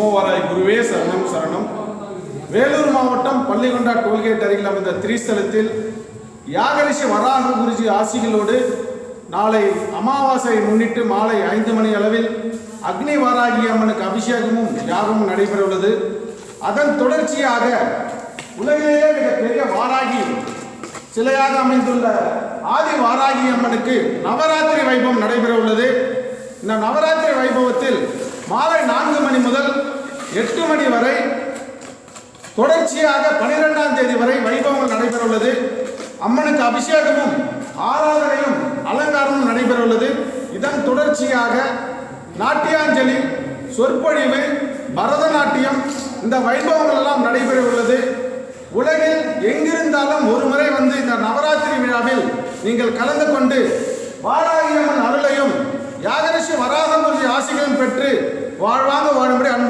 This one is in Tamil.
நமோவராய் குருவே சரணம் சரணம். வேலூர் மாவட்டம் பள்ளிகொண்டா டோல்கேட் அருகில் அமைந்த திரிஸ்தலத்தில் யாகரிஷி வராக குருஜி ஆசிகளோடு நாளை அமாவாசையை முன்னிட்டு மாலை ஐந்து மணி அளவில் அக்னி வாராகி அம்மனுக்கு அபிஷேகமும் யாகமும் நடைபெற உள்ளது. அதன் தொடர்ச்சியாக உலகிலேயே மிக பெரிய வாராகி சிலையாக அமைந்துள்ள ஆதி வாராகி அம்மனுக்கு நவராத்திரி வைபவம் நடைபெற உள்ளது. இந்த நவராத்திரி வைபவத்தில் மாலை நான்கு எட்டு மணி வரை தொடர்ச்சியாக பனிரெண்டாம் தேதி வரை வைபவங்கள் நடைபெற உள்ளது அம்மனுக்கு அபிஷேகமும் ஆராதனையும் அலங்காரமும் நடைபெற உள்ளது இதன் தொடர்ச்சியாக நாட்டியாஞ்சலி சொற்பொழிவு பரதநாட்டியம் இந்த வைபவங்கள் எல்லாம் நடைபெற உள்ளது உலகில் எங்கிருந்தாலும் ஒரு முறை வந்து இந்த நவராத்திரி விழாவில் நீங்கள் கலந்து கொண்டு வாராகியம்மன் அருளையும் யாகரிஷி வராகமுருதி ஆசிகளும் பெற்று வாழ்வாங்க வாழும்படி அன்பு